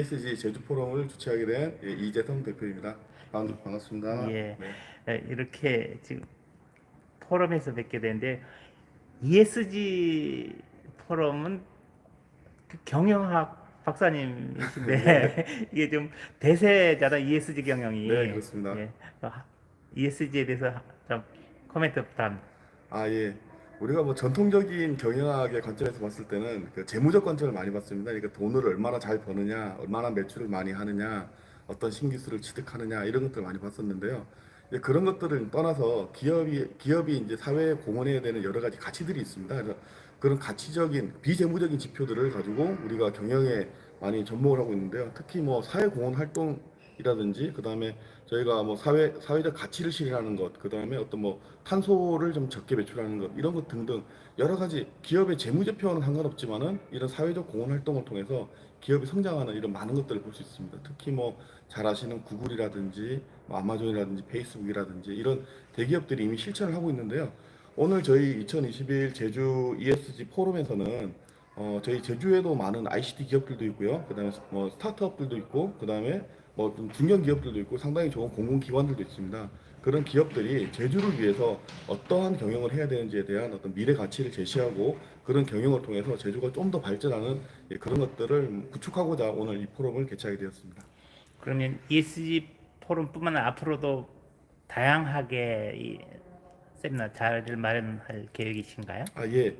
ESG 제주 포럼을 주최하게 된 예, 이재성 대표입니다. 반- 반갑습니다. 예. 네. 에, 이렇게 지금 포럼에서 뵙게 되는데 ESG 포럼은 그 경영학 박사님이신데 이게 좀 대세잖아 ESG 경영이. 네, 그렇습니다. 예. ESG에 대해서 좀 코멘트 부탁. 아 예. 우리가 뭐 전통적인 경영학의 관점에서 봤을 때는 그 재무적 관점을 많이 봤습니다. 그러니까 돈을 얼마나 잘 버느냐, 얼마나 매출을 많이 하느냐, 어떤 신기술을 취득하느냐 이런 것들을 많이 봤었는데요. 이제 그런 것들을 떠나서 기업이 기업이 이제 사회에 공헌해야 되는 여러 가지 가치들이 있습니다. 그래서 그런 가치적인 비재무적인 지표들을 가지고 우리가 경영에 많이 접목을 하고 있는데요. 특히 뭐 사회 공헌 활동 이라든지 그다음에 저희가 뭐 사회 사회적 가치를 실현하는 것, 그다음에 어떤 뭐 탄소를 좀 적게 배출하는 것 이런 것 등등 여러 가지 기업의 재무제표와는 상관없지만은 이런 사회적 공헌 활동을 통해서 기업이 성장하는 이런 많은 것들을 볼 수 있습니다. 특히 뭐 잘 아시는 구글이라든지 뭐 아마존이라든지 페이스북이라든지 이런 대기업들이 이미 실천을 하고 있는데요. 오늘 저희 2021 제주 ESG 포럼에서는 어, 저희 제주에도 많은 ICT 기업들도 있고요. 그다음에 뭐 스타트업들도 있고, 그다음에 뭐좀 중견 기업들도 있고 상당히 좋은 공공기관들도 있습니다. 그런 기업들이 제주를 위해서 어떠한 경영을 해야 되는지에 대한 어떤 미래 가치를 제시하고 그런 경영을 통해서 제주가 좀 더 발전하는 예, 그런 것들을 구축하고자 오늘 이 포럼을 개최하게 되었습니다. 그러면 ESG 포럼뿐만 아니라 앞으로도 다양하게 이 세미나 자리를 마련할 계획이신가요? 아, 예.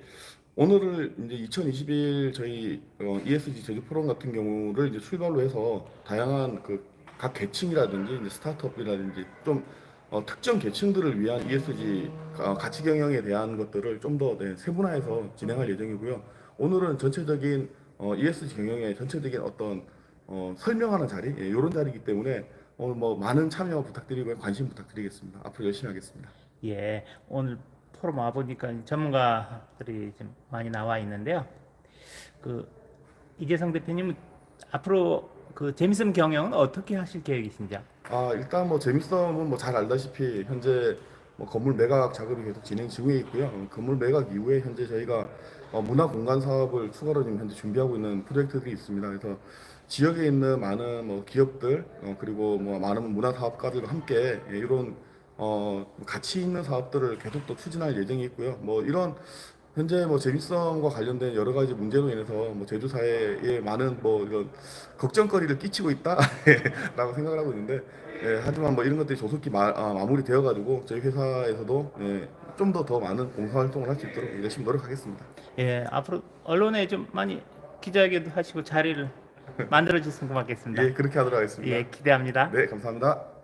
오늘을 이제 2021 저희 어, ESG 제주 포럼 같은 경우를 이제 출발로 해서 다양한 그 각 계층이라든지 이제 스타트업이라든지 좀 어, 특정 계층들을 위한 ESG 가- 가치 경영에 대한 것들을 좀더 네, 세분화해서 진행할 예정이고요. 오늘은 전체적인 어, ESG 경영의 전체적인 어떤 어, 설명하는 자리 예, 이런 자리이기 때문에 오늘 뭐 많은 참여 부탁드리고 관심 부탁드리겠습니다. 앞으로 열심히 하겠습니다. 예, 오늘 포럼 와 보니까 전문가들이 좀 많이 나와 있는데요. 그 이재성 대표님은 앞으로 그 재밌음 경영은 어떻게 하실 계획이신지요? 아 일단 뭐 재밌어는 뭐잘 알다시피 현재 뭐 건물 매각 작업이 계속 진행 중에 있고요. 어, 건물 매각 이후에 현재 저희가 어, 문화 공간 사업을 추가로 지금 현재 준비하고 있는 프로젝트들이 있습니다. 그래서 지역에 있는 많은 뭐 기업들 어, 그리고 뭐 많은 문화 사업가들과 함께 예, 이런 어, 가치 있는 사업들을 계속 또 추진할 예정이 있고요. 뭐 이런 현재 뭐 재밌성과 관련된 여러 가지 문제로 인해서 뭐 제주 사회에 많은 뭐 이런 걱정거리를 끼치고 있다라고 생각을 하고 있는데 예, 하지만 뭐 이런 것들이 조속히 마, 아, 마무리되어 가지고 저희 회사에서도 예, 좀더 더 많은 봉사 활동을 할 수 있도록 열심히 노력하겠습니다. 예, 앞으로 언론에 좀 많이 기자회견도 하시고 자리를 만들어 주셨으면 고맙겠습니다. 예, 그렇게 하도록 하겠습니다. 예, 기대합니다. 네, 감사합니다.